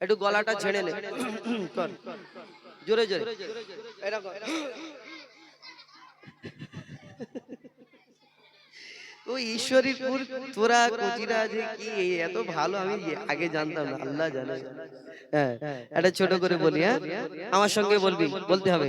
একটু গলাটা ছেড়ে নে। কর। জোরে জোরে। এটা ও ঈশ্বরীপুর তোরা কচিরা যে কি এত ভালো আমি আগে জানতাম না আল্লাহ জানে। হ্যাঁ এটা ছোট করে বলি হ্যাঁ? আমার সঙ্গে বলবি বলতে হবে।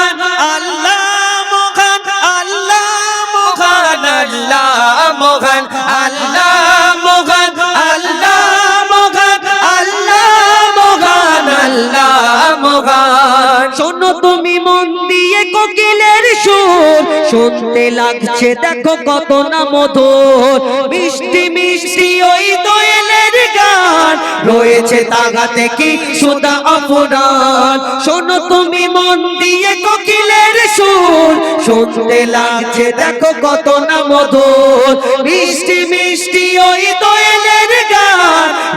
কোকিলের সুর শুনতে লাগছে, দেখো কত না মধুর। মিষ্টি মিষ্টি ওই দোয়েলের গান, রয়েছে তাগাতে কি সুদা অপরাধ শোনো তুমি মন দিয়ে কোকিলের সুর শুনতে লাগছে, দেখো কত না মধুর। মিষ্টি মিষ্টি ওই দোয়েলের গান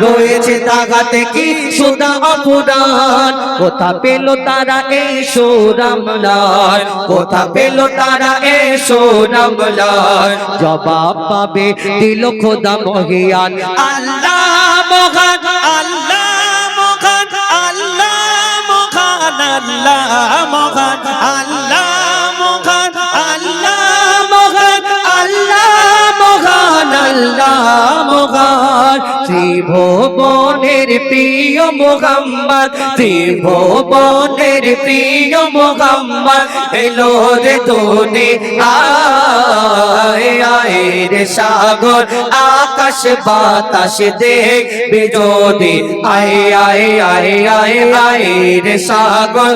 রয়েছে তাগাতে কি সুদা অপরাধ কোথা পেল তারা এই সুরামলার কোথা পেল তারা এই সুরামলার জবাব পাবে দিল খোদা মহিয়ান। আল্লাহ মহান আল্লাহ মহান আল্লাহ মহান আল্লাহ মহান আল্লাহ মহান আল্লাহ মহান আল্লাহ মহান, আল্লাহ ভুব ত্রিভুবনের প্রিয় মোহাম্মদ ত্রিভুবনের প্রিয় মোহাম্মদ, এলো রে তোনে আয় আয় রে সাগর, আকাশ বাতাস দেখ বিরোধী আয় আয় আয় আয় আয় রে সাগর,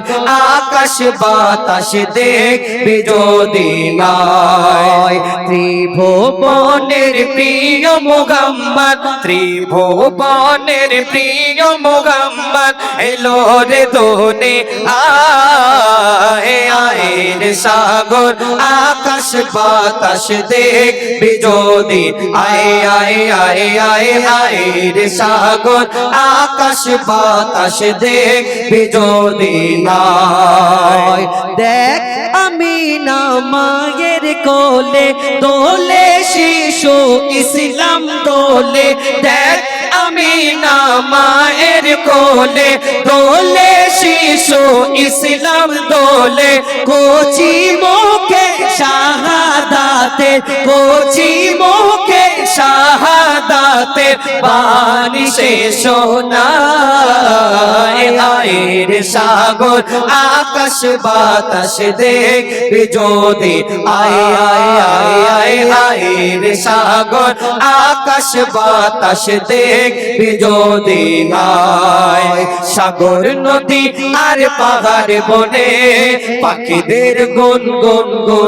আকাশ বাতাস দেখ বিরোধী নয় ত্রিভুবনের প্রিয় মোহাম্মদ, ত্রিভুবনের প্রিয় মোহাম্মদ এলো রে দোনে আয় আয় রে সাগর, আকাশ বাতাস দেখ, বিজোদি আয় আয় আয় আয় আয় রে সাগর, আকাশ বাতাস দেখ, বিজোদি নয়। দেখ আমি না মায়ের কোলে, দোলে শিশু ইসলাম দোলে, দেখ আমি না মায়ের কোলে দোলে শিশু ইসলাম দোলে কোচি মুখে শাহাদাতে কোচি মুখে শাহাদাতে পানি সে আয়ের সাগর, আকাশ বাতাস দেখ, বিজোদি, আয় আয় আয় আয়, আয়ের সাগর, আকাশ বাতাস দেখ আয়। সাগর, নদী আর পাহাড় বনে, পাখিদের গুন গুন গুন